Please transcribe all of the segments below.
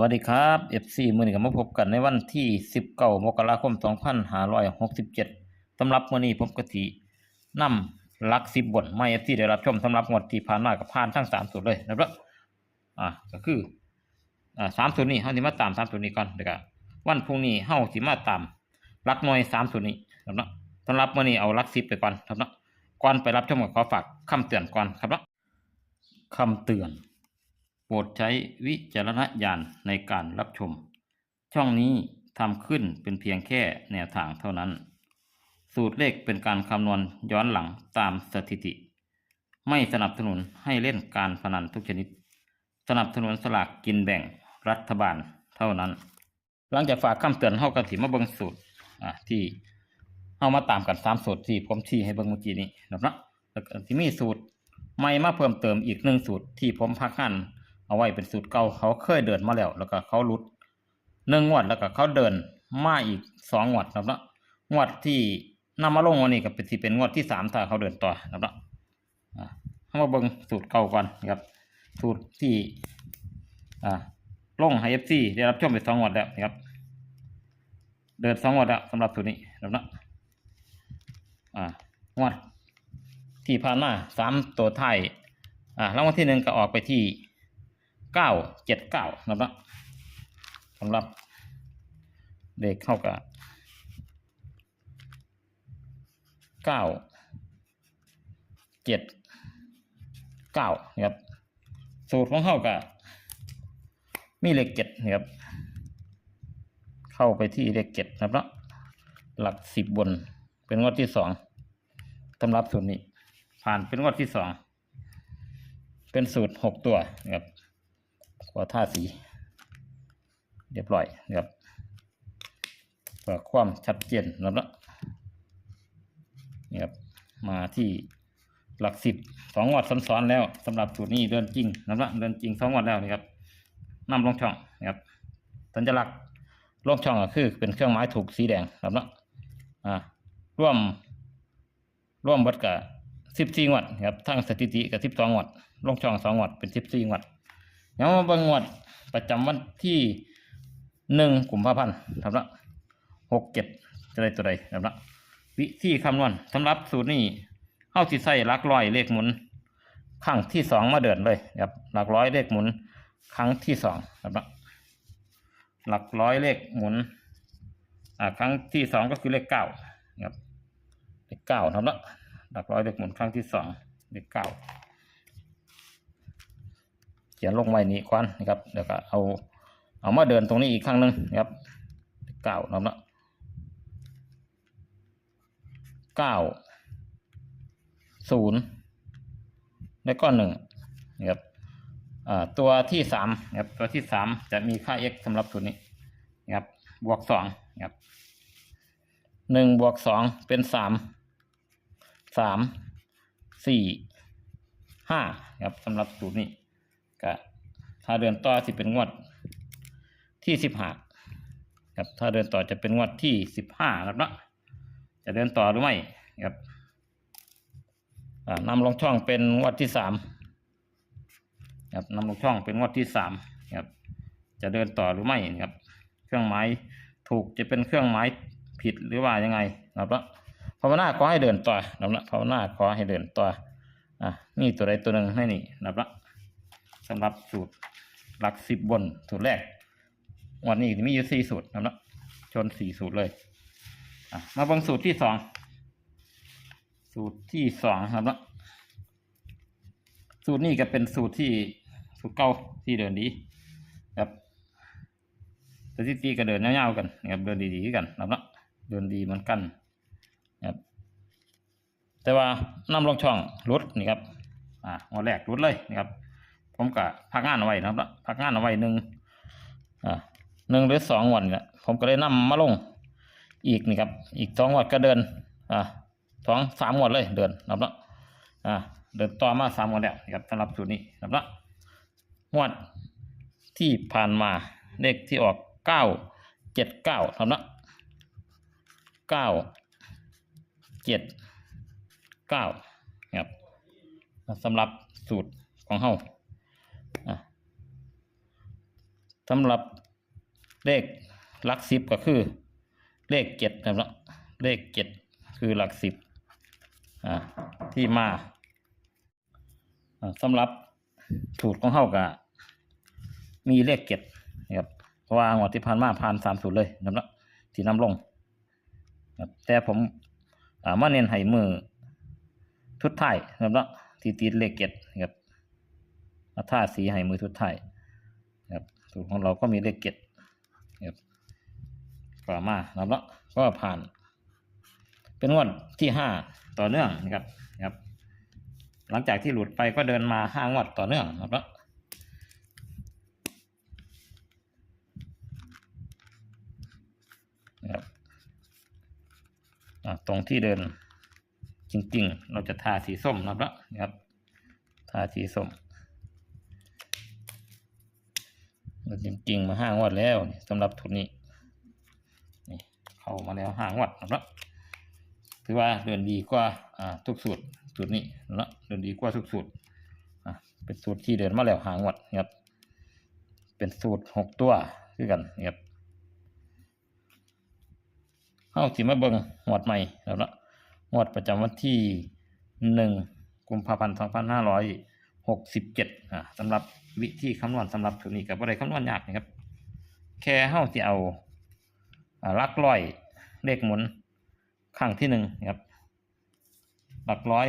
วัสดีครับ FC มือนี้ก็มาพบกันในวันที่ 19 มกราคม 2567สำหรับมือนี้ผมก็สินำลัก10บบนมา FC ได้รับชมสำหรับงวดที่ผ่านมากับผ่านทั้ง3สูตรเลยนะครับอ่าก็คืออ่า3สูตรนี้เฮาสิมาตาม3สูตรนี้ก่อนแล้วก็วันพรุ่งนี้เฮาสิมาตามลักหน่วย3สูตรนี้ครับเนะสำหรับมือนี้เอาลัก10ไปก่อนครับนะก่อนไปรับชมก็ขอฝากคำเตือนก่อนครับนะคำเตือน โปรดใช้วิจารณญาณในการรับชม ช่องนี้ทำขึ้นเป็นเพียงแค่แนวทางเท่านั้น สูตรเลขเป็นการคำนวณย้อนหลังตามสถิติ ไม่สนับสนุนให้เล่นการพนันทุกชนิด สนับสนุนสลากกินแบ่งรัฐบาลเท่านั้น หลังจากฝากคำเตือนเฮากันสิมาเบิงสูตรที่เฮามาตามกันสามสูตรที่ผมชี้ให้เบิงเมื่อกี้นี้นะครับเนาะแล้วก็ที่มีสูตรใหม่มาเพิ่มเติมอีกหนึ่งสูตรที่ผมพักงาน เอาไว้เป็นสูตรเก่าเขาเคยเดินมาแล้ว แล้วก็เขาลุดหนึ่งงวดแล้วก็เขาเดินมาอีกสองงวดนะครับเนาะงวดที่นำมาลงวันนี้ก็เป็นสิเป็นงวดที่สามถ้าเขาเดินต่อนะครับเนาะเรามาเบิ่งสูตรเก่าก่อนนะครับ สูตรที่อ่าลงให้เอฟซีได้รับชมไปสองงวดแล้วนะครับ เดินสองงวดแล้วสำหรับสูตรนี้นะครับเนาะอ่างวดที่ผ่านมาสามตัวไทยอ่ารางวัลที่หนึ่งก็ออกไปที่ เก้าเจ็ดเก้านะครับสำหรับเด็กเข้ากับเก้าเจ็ดเก้านะครับสูตรของเข้ากับมีเลขเจ็ดนะครับเข้าไปที่เลขเจ็ดนะครับนะหลักสิบบนเป็นงวดที่สองสำหรับสูตรนี้ผ่านเป็นงวดที่สองเป็นสูตรหกตัวนะครับ ขวาท่าสี เรียบร้อยนะครับเพื่อความชัดเจนนะครับนี่ครับมาที่หลักสิบสองวัดซ้อนๆแล้วสำหรับสูตรนี้เดินจริงนะครับเดินจริงสองวัดแล้วนะครับนำลงช่องนะครับสัญลักษณ์ลงช่องก็คือเป็นเครื่องหมายถูกสีแดงนะครับอ่าร่วมร่วมเบัดกับสิบสี่งวดนะครับทั้งสถิติกับสิบสองงวดลงช่องสองงวดเป็นสิบสี่งวด เดี๋ยวมาบิ่งงวดประจำวันที่หนึ่งกุมภาพันธ์ครับละหกเจ็ดจะได้ตัวใดครับละวิธีคำนวณสำหรับสูตรนี้เข้าที่ใส่หลักร้อยเลขหมุนครั้งที่สองมาเดินเลยครับหลักร้อยเลขหมุนครั้งที่สองครับหลักร้อยเลขหมุนอ่าครั้งที่สองก็คือเลขเก้าครับเลขเก้าครับละหลักร้อยเลขหมุนครั้งที่สองเลขเก้า ขียนลงไว้นี้ควันนะครับเดี๋ยวก็เอาเอามาเดินตรงนี้อีกครั้งหนึ่งนะครับเก้านะเนาะเก้าศูนย์แล้วก็หนึ่งนะครับตัวที่สามนะครับตัวที่สามจะมีค่า x สำหรับตัวนี้นะครับบวกสองนะครับหนึ่งบวกสองเป็นสามสามสี่ห้าครับสำหรับสูตรนี้ ถ้าเดินต่อสิเป็นงวดที่สิบห้าครับถ้าเดินต่อจะเป็นงวดที่สิบห้าครับเนาะจะเดินต่อหรือไม่ครับอ่านำลงช่องเป็นงวดที่สามครับนำลงช่องเป็นงวดที่สามครับจะเดินต่อหรือไม่ครับ เครื่องหมายถูกจะเป็นเครื่องหมายผิดหรือว่ายังไงครับเนาะภาวนาขอให้เดินต่อนะครับเนาะภาวนาขอให้เดินต่ออะนี่ตัวใดตัวหนึ่งให้นี่ครับเนาะสำหรับสูตร หลักสิบบนสูตรแรก วันนี้มีอยู่สี่สูตรนะครับชนสี่สูตรเลยมาเบังสูตรที่สองสูตรที่สองครับนะสูตรนี้ก็เป็นสูตรที่สูตรเก่าที่เดินดีครับสถิติก็เดินเงาๆกันนะครับเดินดีๆกันนะครับเดินดีเหมือนกันนะครับแต่ว่านำลงช่องรุดนี่ครับอ่าหัวแรกรุดเลยนะครับ ผมก็พักงานเอาไว้นะครับพักงานเอาไว้หนึ่งอ่าหนึ่งหรือสองวันเนี่ยผมก็เลยนำมาลงอีกนี่ครับ อีกสองวันก็เดิน อ่าสองสามวันเลยเดินนะครับละอ่าเดินต่อมาสามวันแล้วนะครับสำหรับสูตรนี้นะครับละงวดที่ผ่านมาเลขที่ออกเก้าเจ็ดเก้าครับละเก้าเจ็ดเก้าครับสำหรับสูตรของเฮา สำหรับเลขหลักสิบก็คือ เลขเจ็ดนะครับเลขเจ็ดคือหลักสิบที่มาสำหรับสูตรของเฮากะมีเลขเจ็ดนะครับเพราะว่างวดที่ผ่านมาผ่านสามสูตรเลยนะครับที่น้ำลงแต่ผมอ่ามาเน้นให้มือทุดท้ายนะครับที่ติดเลขเจ็ดนะครับ มาท่าสีให้มือทุดท้ายครับสูตรของเราก็มีเลขเจ็ดครับก็มานะครับก็ผ่าน เป็นงวดที่ห้าต่อเนื่องนะครับครับ หลังจากที่หลุดไปก็เดินมาห้างวดต่อเนื่องนะครับนะครับตรงที่เดินจริง ๆ เราจะทาสีส้มนะครับนะครับ ทาสีส้ม เราจริงๆมาห้างวัดแล้วสำหรับทุนนี้นี่เข้ามาแล้วห้างวัดนะครับถือว่าเดินดีกว่าอ่าทุกสูตรสูตรนี้นะเดินดีกว่าทุกสูตรอ่าเป็นสูตรที่เดินมาแล้วหางวัดนะครับ เป็นสูตรหกตัวคือกันนะครับเข้าสิมาเบิงหวดใหม่แล้วนะหวดประจำวันที่หนึ่งกุมภาพันธ์สองพันห้าร้อยหกสิบเจ็ดอ่าสำหรับ วิธีคำนวณสำหรับสูตรนี้กับอะไรคำนวณยากนะครับ แค่เข้าที่เอาลักร้อยเลขหมุนครั้งที่หนึ่งนะครับหลักร้อย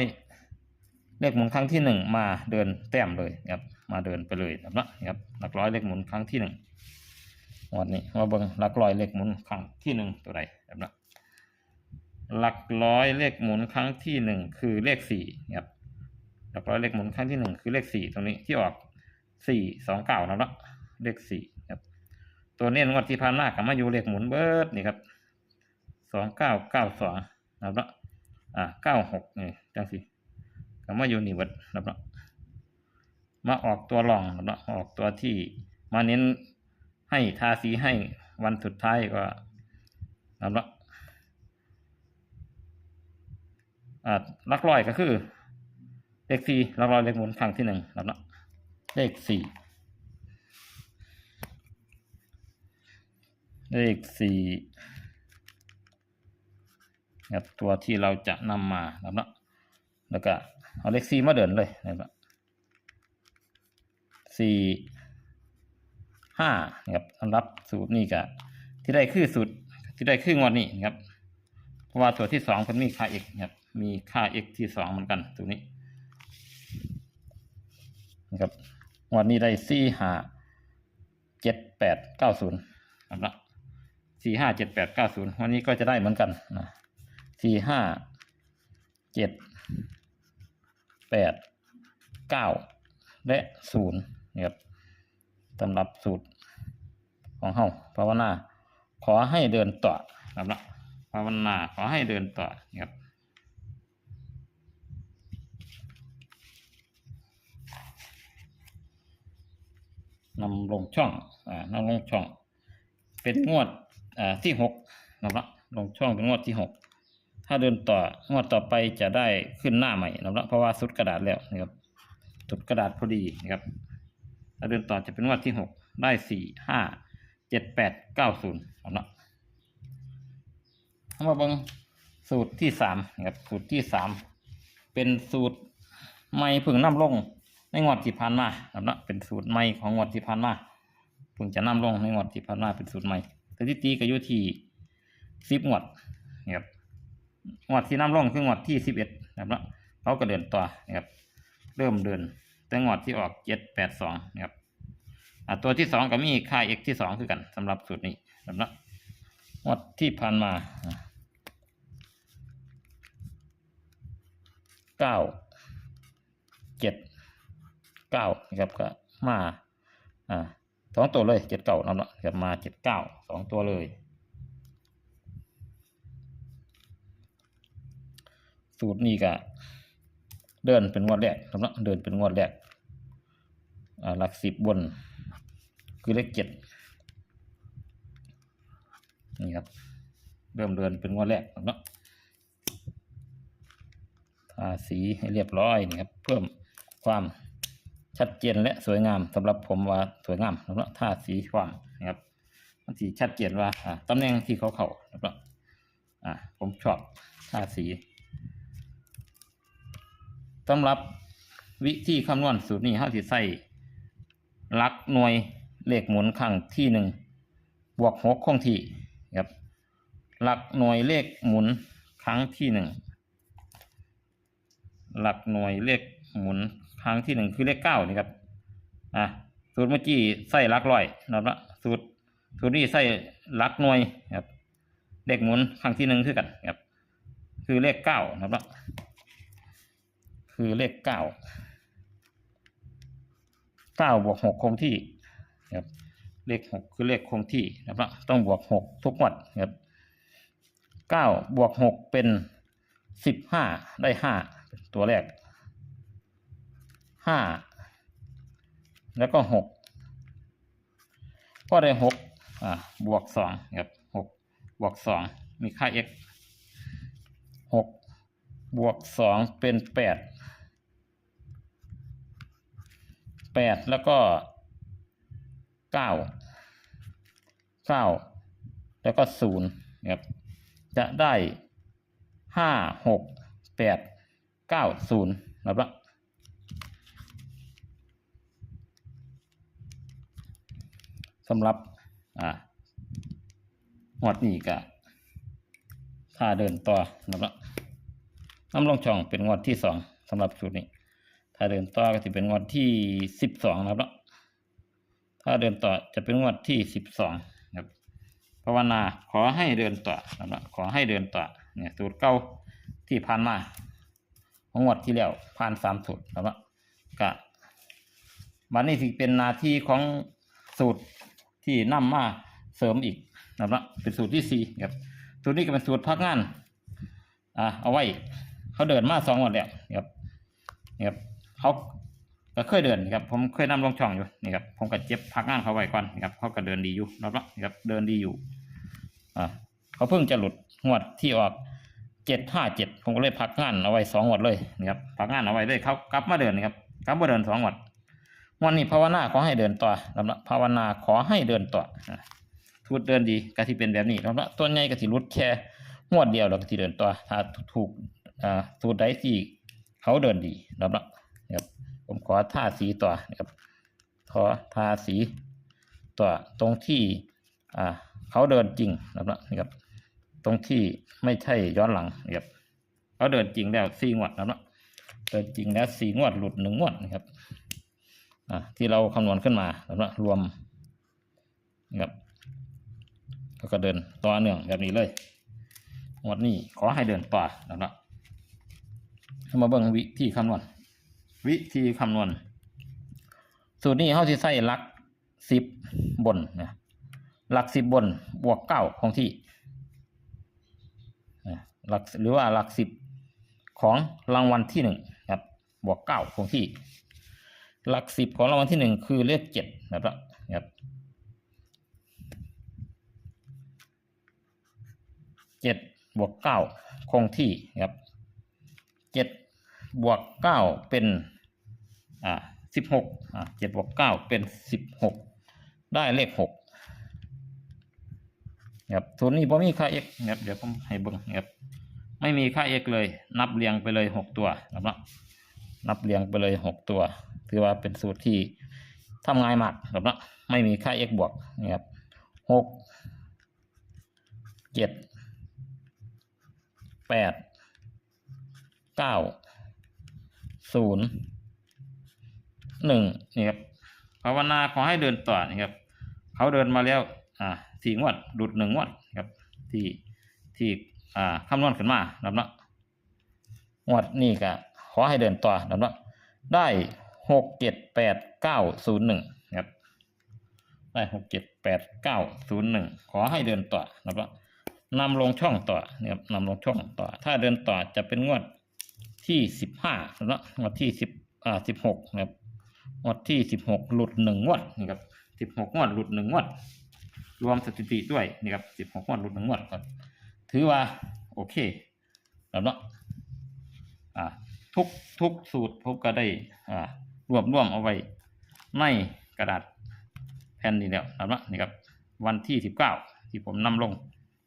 เลขหมุนครั้งที่หนึ่งมาเดินแต้มเลยครับมาเดินไปเลยนะครับนครับหลักร้อยเลขหมุนครั้งที่หนึ่งวันนี้มาเบิ่งหลักร้อยเลขหมุนครั้งที่หนึ่งตัวใดนะครับหลักร้อยเลขหมุนครั้งที่หนึ่งคือเลขสี่ครับหลักร้อยเลขหมุนครั้งที่หนึ่งคือเลขสี่ตรงนี้ที่ออก สี่สองเก้านะครับเลขสี่ครับ ตัวเน้นงวดที่ผ่านมากับมาอยู่เลขหมุนเบิร์ดนี่ครับสองเก้าเก้าสองนะครับเนาะอ่าเก้าหกนี่จังสิก็มาอยู่นี่เวัดนะครับเนาะมาออกตัวรองนะครับเนาะออกตัวที่มาเน้นให้ทาสีให้วันสุดท้ายก็นะครับเนาะอ่าลักลอยก็คือเลขสี่ลักลอยเลขหมุนครั้งที่หนึ่งนะครับเนาะ เลขสี่เลขสี่นะครับตัวที่เราจะนำมานะครับเนาะแล้วก็เอาเลขสี่มาเดินเลยนะครับสี่ห้านะครับสำหรับสูตรนี้ก็ที่ได้คือสูตรที่ได้คืองวดนี้นะครับเพราะว่าตัวที่สองมันมีค่า x นะครับมีค่า x ที่สองเหมือนกันตัวนี้นะครับ งวดนี้ได้สี่ห้าเจ็ดแปดเก้าศูนย์นะครับสี่ห้าเจ็ดแปดเก้าศูนย์วันนี้ก็จะได้เหมือนกันนะสี่ห้าเจ็ดแปดเก้าและศูนย์นะครับสำหรับสูตรของเฮาภาวนา ขอให้เดินต่อนะครับนะภาวนาขอให้เดินต่อนะครับ นำลงช่องอ่านำลงช่อง เป็นงวดอ่าที่หกนะครับลงช่องเป็นงวดที่หกถ้าเดินต่องวดต่อไปจะได้ขึ้นหน้าใหม่นะครับเพราะว่าสุดกระดาษแล้วนะครับสุดกระดาษพอดีนะครับ ถ้าเดินต่อจะเป็นงวดที่หกได้สี่ห้าเจ็ดแปดเก้าศูนย์นะครับเอามาเบิ่งสูตรที่สามนะครับสูตรที่สามเป็นสูตรไม่พึ่งน้ำลง ในงวดที่ผ่านมานะครับเป็นสูตรใหม่ของงวดที่ผ่านมาเพิ่งจะนำลงในงวดที่ผ่านมาเป็นสูตรใหม่สถิติก็อยู่ที่สิบงวดนะครับงวดที่น้ำร่องคืองวดที่สิบเอ็ดนะครับเนาะเขาก็เดินต่อนะครับเริ่มเดินแต่งวดที่ออกเจ็ดแปดสองนะครับตัวที่สองก็มีค่า x ที่สองคือกันสำหรับสูตรนี้นะครับงวดที่ผ่านมาเก้าเจ็ด เก้านะครับก็มาอ่าสองตัวเลยเจ็ดเก้านะครับเนาะครับมาเจ็ดเก้าสองตัวเลย สูตรนี้ก็เดินเป็นงวดแรกครับเนาะเดินเป็นงวดแรกอ่าหลักสิบบน คือเลขเจ็ดนี่ครับ เริ่มเดินเป็นงวดแรกครับเนาะทาสีให้เรียบร้อยนี่ครับ เพิ่มความ ชัดเจนและสวยงามสำหรับผมว่าสวยงามนะครับท่าสีความนะครับมันสีชัดเจนว่าอ่าตำแหน่งที่เขาเขานะครับอ่าผมชอบท่าสีสำหรับวิธีคำนวณสูตรนี้เขาสิใส่หลักหน่วยเลขหมุนครั้งที่หนึ่งบวกหกคงที่ครับหลักหน่วยเลขหมุนครั้งที่หนึ่งหลักหน่วยเลข หมุนครั้งที่หนึ่งคือเลขเก้านี่ครับอะสูตรเมื่อกี้ใส่ลักร้อยนะครับสูตรสูตรนี้ใส่ลักหน่วยครับเลขหมุนครั้งที่หนึ่งคือกันครับ คือเลขเก้านะครับคือเลขเก้าเก้าบวกหกคงที่ครับเลขหกคือเลขคงที่นะครับต้องบวกหกทุกวัดครับเก้าบวกหกเป็นสิบห้าได้ห้าตัวแรก ห้าแล้วก็หกก็ได้หกอ่าบวกสองครับหกบวกสองมีค่า x หกบวกสองเป็นแปดแปดแล้วก็เก้าเก้าแล้วก็ศูนย์ครับจะได้ห้าหกแปดเก้าศูนย์นะครับ สำหรับอ่าหวดนี้ก็ถ้าเดินต่อนะครับน้ำลงช่องเป็นงวดที่สองสำหรับสูตรนี้ ถ้าเดินต่อก็จะเป็นงวดที่สิบสองนะครับถ้าเดินต่อจะเป็นงวดที่สิบสองครับภาวนาขอให้เดินต่อนะครับขอให้เดินต่อเนี่ยสูตรเก่าที่ผ่านมาของงวดที่แล้วผ่านสามสูตรนะครับก็บัดนี้ที่เป็นหนาทีของสูตร ที่นำมาเสริมอีกนะครับเป็นสูตรที่สี่ครับสูตรนี้ก็เป็นสูตรพักงานอ่าเอาไว้ เขาเดินมาสองวันแล้วครับนี่ครับเขาก็เคยเดินนะครับผมเคยนำลงช่องอยู่นี่ครับผมก็เจ็บพักงานเขาไว้ก่อนนะครับเขาก็เดินดีอยู่นะครับครับเดินดีอยู่อ่าเขาเพิ่งจะหลุดงวดที่ออกเจ็ดห้าเจ็ดผมก็เลยพักงานเอาไว้สองงวดเลยนะครับพักงานเอาไว้เลยเขากลับมาเดินนะครับกลับมาเดินสองงวด วันนี้ภาวนาขอให้เดินต่อนะครับภาวนาขอให้เดินต่อทูดเดินดีก็ที่เป็นแบบนี้นะครับตัวใหญ่ก็ที่รุดแค่งวดเดียวแล้วก็ที่เดินต่อถ้าถูกอ่าสูตรใดที่เขาเดินดีนะครับนะครับผมขอท่าสีต่อนะครับขอท่าสีต่อตรงที่อ่าเขาเดินจริงนะครับนะครับ ตรงที่ไม่ใช่ย้อนหลังนะครับเขาเดินจริงแล้วสี่งวดนะครับเดินจริงแล้วสี่งวดหลุดหนึ่งงวดนะครับ ที่เราคำนวณขึ้นมานะครับรวมนะครับแล้วก็เดินต่อเนื่องแบบนี้เลยงวดนี้ขอให้เดินต่อนะครับมาเบิ่งวิธีคำนวณ วิธีคำนวณ สูตรนี้เขาจะใส่หลักสิบบนนะหลักสิบบนบวกเก้าของที่นะหลักหรือว่าหลักสิบของรางวัลที่หนึ่งครับบวกเก้าของที่ หลักสิบของรางวัลที่หนึ่งคือเลขเจ็ดนะครับครับเจ็ดบวกเก้าคงที่ครับเจ็ดบวกเก้าเป็นอ่าสิบหกอ่าเจ็ดบวกเก้าเป็นสิบหกได้เลขหกครับศูนย์นี้ผมมีค่า x ครับเดี๋ยวผมให้เบิ่งครับไม่มีค่า x เลย นับเรียงไปเลยหกตัวนะครับนับเรียงไปเลยหกตัว ถือว่าเป็นสูตรที่ทำง่ายมากครับนะไม่มีค่า x บวกนะครับหกเจ็ดแปดเก้าศูนย์หนึ่งนี่ครับภาวนาขอให้เดินต่อนี่ครับ เขาเดินมาแล้ว อ่าสี่งวดหลุดหนึ่งงวดครับ ที่ที่อ่าคำนวณขึ้นมาครับเนาะงวดนี่ก็ขอให้เดินต่อครับเนาะได้ หกเจ็ดแปดเก้าศูนย์หนึ่งครับได้หกเจ็ดแปดเก้าศูนย์หนึ่งขอให้เดินต่อนะครับนาะนำลงช่องต่อนะครับนำลงช่องต่อ ถ้าเดินต่อจะเป็นงวดที่สิบห้านะครับงวดที่สิบอ่าสิบหกนะครับงวดที่สิบหกหลุดหนึ่งงวดนะครับสิบหกงวดหลุดหนึ่งงวด รวมสถิติด้วยนี่ครับสิบหกงวดหลุดหนึ่งงวดก็ถือว่าโอเคแล้วเนาะอ่าทุกทุกสูตรผมก็ได้อ่า รวบรวมเอาไว้ในกระดาษแผ่นนี้แล้วนะครับนี่ครับวันที่สิบเก้าที่ผมนำลง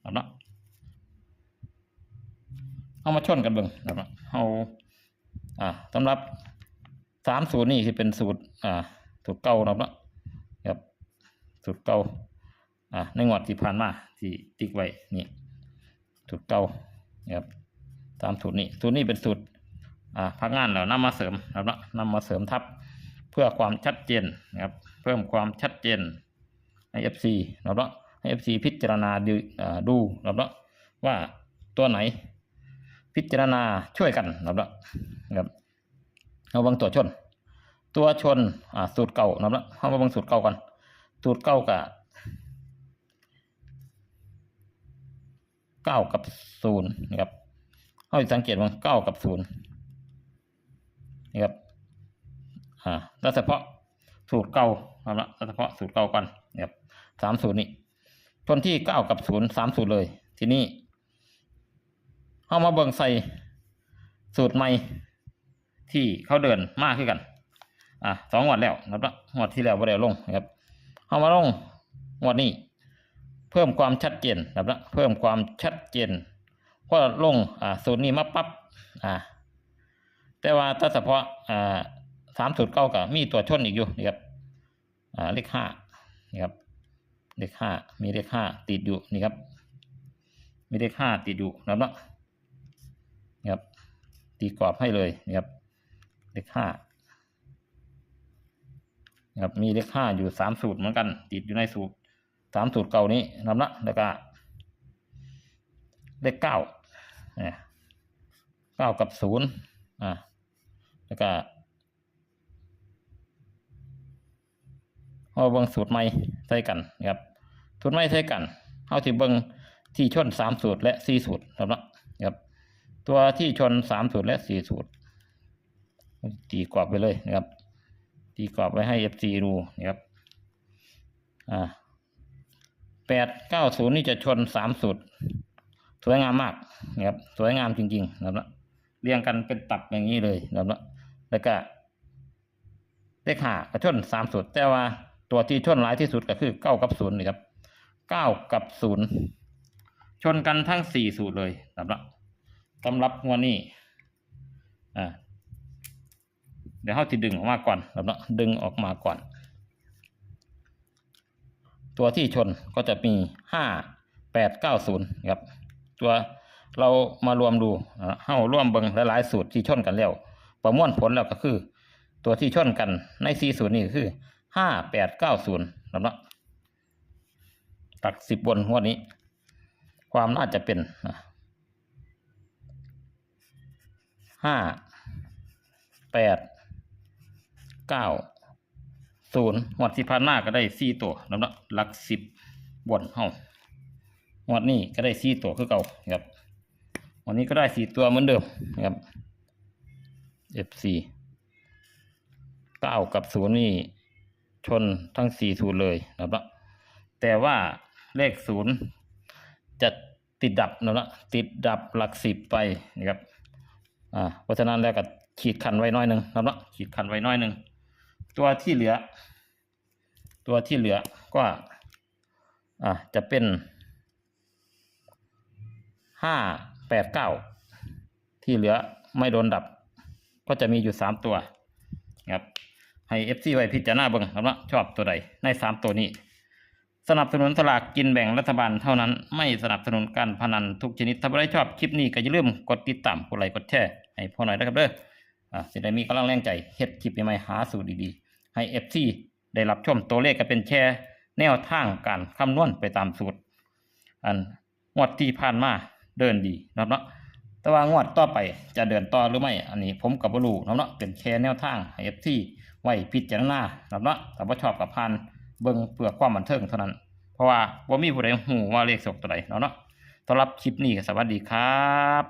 นะครับเอามาชนกันเบิ่งนะครับเอาอ่าสำหรับสามสูตรนี่คือเป็นสูตรอ่าสูตรเก่านะครับครับสูตรเก่าอ่าในงวดที่ผ่านมาที่ติ๊กไว้นี่สูตรเก่านะครับตามสูตรนี้สูตรนี้เป็นสูตร พักงานแล้วนำมาเสริมนะครับนาะนำมาเสริมทับเพื่อความชัดเจนนะครับ เพิ่มความชัดเจนให้ FC นะครับนาะให้ FC พิจารณาดูดูนะครับนะว่าตัวไหน พิจารณาช่วยกันนะครับเนะครับเอาบางตัวชน ตัวชนสูตรเก่านะครับเนาะเอามาบางสูตรเก่าก่อนสูตรเก่ากับเก้ากับศูนย์นะครับเอาสังเกตว่าเก้ากับศูนย์ นี่ครับอ่าแล้วเฉพาะสูตรเก่าครับละแล้วเฉพาะสูตรเก่าก่อนนะครับสามสูตรนี้ทนที่เก้ากับศูนย์สามสูตรเลย ทีนี้เอามาเบิ่งใส่สูตรใหม่ที่เขาเดินมากขึ้นกัน อ่าสองงวดแล้วนะครับละงวดที่แล้วไ่ได้ลงนะครับเอามาลงงวดนี้ เพิ่มความชัดเจนนะครับเพิ่มความชัดเจนเพราะลงอ่าสูตรนี้มาปั๊บอ่า แต่ว่าถ้าเฉพาะอ่าสามสูตรเก้ากับมีตัวชนอีกอยู่นี่ครับอ่าเลขห้านี่ครับเลขห้ามีเลขห้าติดอยู่นี่ครับ มีเลขห้าติดอยู่นะครับเนาะนี่ครับ ตีกรอบให้เลยนี่ครับเลขห้านี่ครับมีเลขห้าอยู่สามสูตรเหมือนกัน ติดอยู่ในสูตรสามสูตรเก่านี้นะครับเนาะแล้วก็เลขเก้าเนี่ยเก้ากับศูนย์อ่า แล้วก็เอาเบิ้งสูตรใหม่ใส่กันนะครับสูตรใหม่ใส่กันเอาที่เบิ้งที่ชนสามสูตรและสี่สูตรครับนะครับ ตัวที่ชนสามสูตรและสี่สูตร ตีกรอบไปเลยนะครับ ตีกรอบไว้ให้ FC ดูนะครับอ่าแปดเก้าศูนย์นี่จะชนสามสูตร สวยงามมากนะครับ สวยงามจริงๆนะครับเรียงกันเป็นตับอย่างนี้เลยนะครับ แล้วก็เลขห้ากระชนสามสูตรแต่ว่าตัวที่ชนหลายที่สุดก็คือเก้ากับศูนย์นี่ครับเก้ากับศูนย์ชนกันทั้งสี่สูตรเลยนะครับสำหรับงวันนี้อ่าเดี๋ยวเขาจะดึงออกมาก่อนนะครับดึงออกมาก่อน ตัวที่ชนก็จะมีห้าแปดเก้าศูนย์ครับ ตัวเรามารวมดูเข้าร่วมเบิงหลายๆสูตรที่ชนกันแล้ว ประมวลผลแล้วก็คือ ตัวที่ชนกันในสี่สูตรนี้คือห้าแปดเก้าศูนย์นะเนาะตักสิบบนหัวนี้ ความน่าจะเป็นห้าแปดเก้าศูนย์หวดที่ผ่านมาก็ได้สี่ตัวนะเนาะหลักสิบบนเฮาหวดนี้ก็ได้สี่ตัวคือเก่าครับวันนี้ก็ได้สี่ตัวเหมือนเดิมนะครับ FC เก้ากับศูนย์นี่ชนทั้งสี่ศูนย์เลยนะครับ แต่ว่าเลขศูนย์จะติดดับนะครับติดดับหลักสิบไปนะครับอ่าเพราะฉะนั้นแล้วก็ขีดคันไว้น้อยหนึ่งนะครับขีดคันไว้น้อยหนึ่งตัวที่เหลือ ตัวที่เหลือก็อ่าจะเป็นห้าแปดเก้าที่เหลือไม่โดนดับ ก็จะมีอยู่สามตัวครับให้เอฟซีไว้พิจารณาเบิ่งครับว่าชอบตัวใดในสามตัวนี้ สนับสนุนสลากกินแบ่งรัฐบาลเท่านั้น ไม่สนับสนุนการพนันทุกชนิดถ้าใครชอบคลิปนี้ก็อย่าลืมกดติดตามกดไลค์กดแชร์ให้พ่อหน่อยนะครับเด้ออ่าสิได้มีกำลังแรงใจเฮ็ดคลิปใหม่ๆหาสูตรดีๆ ให้เอฟซีได้รับชมตัวเลขก็เป็นแชร์แนวทางการคำนวณไปตามสูตร อันงวดที่ผ่านมาเดินดีนะครับเนาะ แต่ว่างวดต่อไปจะเดินต่อหรือไม่ อันนี้ผมกับบรูนะเนาะเป็นแค่แนวทางเอฟซีไว้พิจารณานะครับเนาะแต่ว่าชอบกับพันเบิ้งเพื่อความบันเทิงเท่านั้น เพราะว่าว่ามีผู้ใดหูว่าเลขสกตัวใดเนาะเนาะสำหรับคลิปนี้สวัสดีครับ